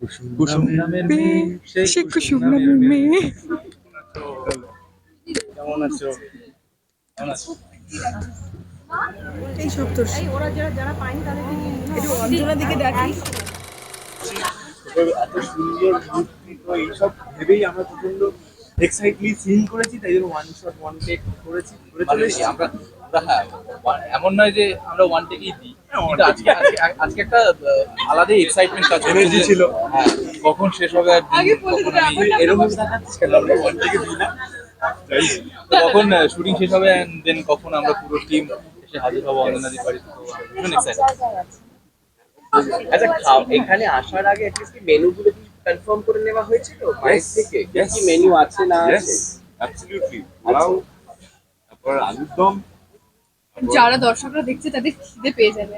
কুসুম নামের মেয়ে সেই সে কুসুম নামের মেয়ে। কেমন আছো? এই সপ্তর্ষি একটু অঞ্জনার দিকে ডাকি এত সুন্দর মূর্তি তো এইসব ভেবেই আমরা প্রচণ্ড এক্সাইটলি সিন করেছি তাই জন্য ওয়ান শট ওয়ান টেক করেছি করে চলে মানে এসেছি। আমরা আমরা হ্যাঁ এমন নয় যে আমরা ওয়ান টেকেই দিই। হ্যাঁ, আজকে আজকে আজকে একটা আহ, আলাদাই এক্সাইটমেন্ট কাজ Energy ছিল। হ্যাঁ কখন শেষ হবে আর এরকম দেখাচ্ছিস কেন? আমরা ওয়ান টেকে দিই না। কখন শুটিং শেষ হবে এন্ড দেন কখন আমরা পুরো টিম এসে হাজির হব অঞ্জনাদির বাড়িতে? ভীষণ এক্সাইটেড আচ্ছা খাও। এখানে আসার আগে মেনুগুলো কি কনফার্ম করে নেওয়া হয়েছিল? মায়ের থেকে? কি মেনু আছে না আছে? তারপর আলুর দম যারা দর্শকরা দেখছে তাদের খিদে পেয়ে যাবে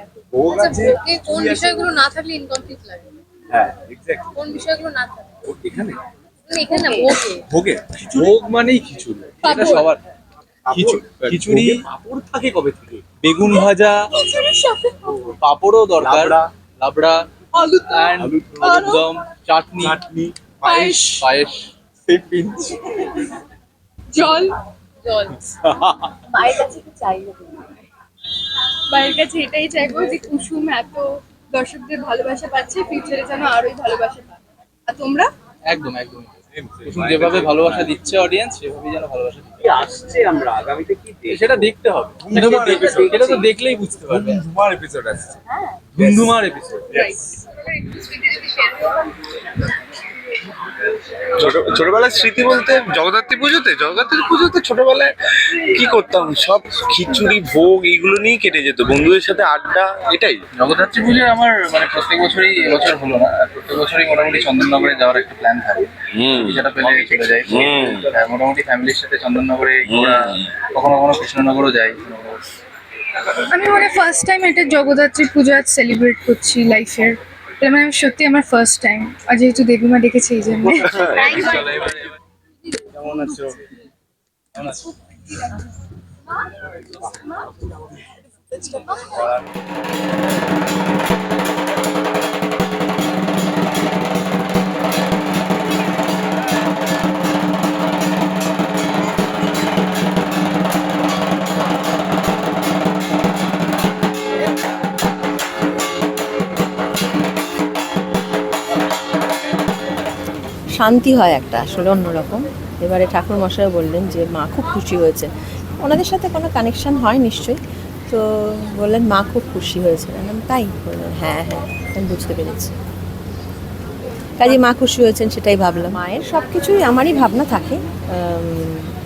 আচ্ছা কোন কি আছে? বিষয়গুলো না থাকলে ইনকমপ্লিট লাগে? হ্যাঁ এক্স্যাক্টলি কোন বিষয়গুলো না থাকলে এখানে? এখানে ভোগে। ভোগে? ভোগ মানেই খিচুড়ি। এটা সবার। খিচুড়ি ভোগে থাকে কবে থেকে? বেগুন ভাজা পাঁপড়ও দরকার। লাবড়া। দম। চাটনি। চাটনি পায়েস। পায়েস। জল। জল মায়ের কাছে কি চাইব মায়ের কাছে এটাই চাইব যে কুসুম এত দর্শকদের ভালোবাসা পাচ্ছে ফিউচারে যেন আরোই ভালোবাসা পায়। আর তোমরা? একদম একদম। যেভাবে ভালোবাসা দিচ্ছে অডিয়েন্স সেভাবেই যেন ভালোবাসা দিচ্ছে। কি আসছে আমরা আগামীতে কি? সেটা দেখতে হবে। সেটা তো দেখ- তো দেখলেই বুঝতে পারবে। ধুমার এপিসোড আসছে। ধুমধুমার এপিসোড ছোট- ছোটবেলার স্মৃতি বলতে জগদ্ধাত্রী পুজোতে জগদ্ধাত্রী পুজোতে ছোটবেলায় কি করতাম? সব খিচুড়ি ভোগ এইগুলো নিয়েই কেটে যেত। বন্ধুদের সাথে আড্ডা এটাই। জগদ্ধাত্রী পুজো আমার মানে প্রত্যেক বছরই এবছর হলো না আর প্রত্যেক বছরই মোটামুটি চন্দননগরে যাওয়ার একটা প্ল্যান থাকে। হুম। যেটা পেলে চলে যাই হুম। হ্যাঁ, মোটামুটি ফ্যামিলির সাথে চন্দননগরে ঘোরা কখনো কখনো কৃষ্ণনগরও যাই। আমি মানে ফার্স্ট টাইম এটা জগদ্ধাত্রী পুজো আজ সেলিব্রেট করছি লাইফের এটা মানে সত্যি আমার ফার্স্ট টাইম আর যেহেতু দেবীমা ডেকেছে এই জন্য। কেমন আছো? কেমন আছো? শান্তি হয় একটা, আসলে অন্যরকম। এবারে ঠাকুর মশাই বললেন যে, মা খুব খুশি হয়েছে। ওনাদের সাথে কোনো কানেকশন হয় নিশ্চয়ই। তো বললেন, মা খুব খুশি হয়েছে। তাই? বললেন হ্যাঁ হ্যাঁ আমি বুঝতে পেরেছি। কাজে মা খুশি হয়েছেন, সেটাই ভাবলাম। মায়ের সব কিছুই আমারই ভাবনা থাকে।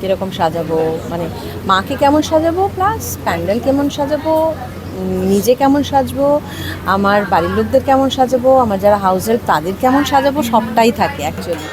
কীরকম সাজাবো মানে মাকে কেমন সাজাবো, প্লাস প্যান্ডেল কেমন সাজাবো নিজে কেমন সাজবো, আমার বাড়ির লোকদের কেমন সাজাবো, আমার যারা হাউস হেল্প তাদের কেমন সাজাবো, সবটাই থাকে অ্যাকচুয়ালি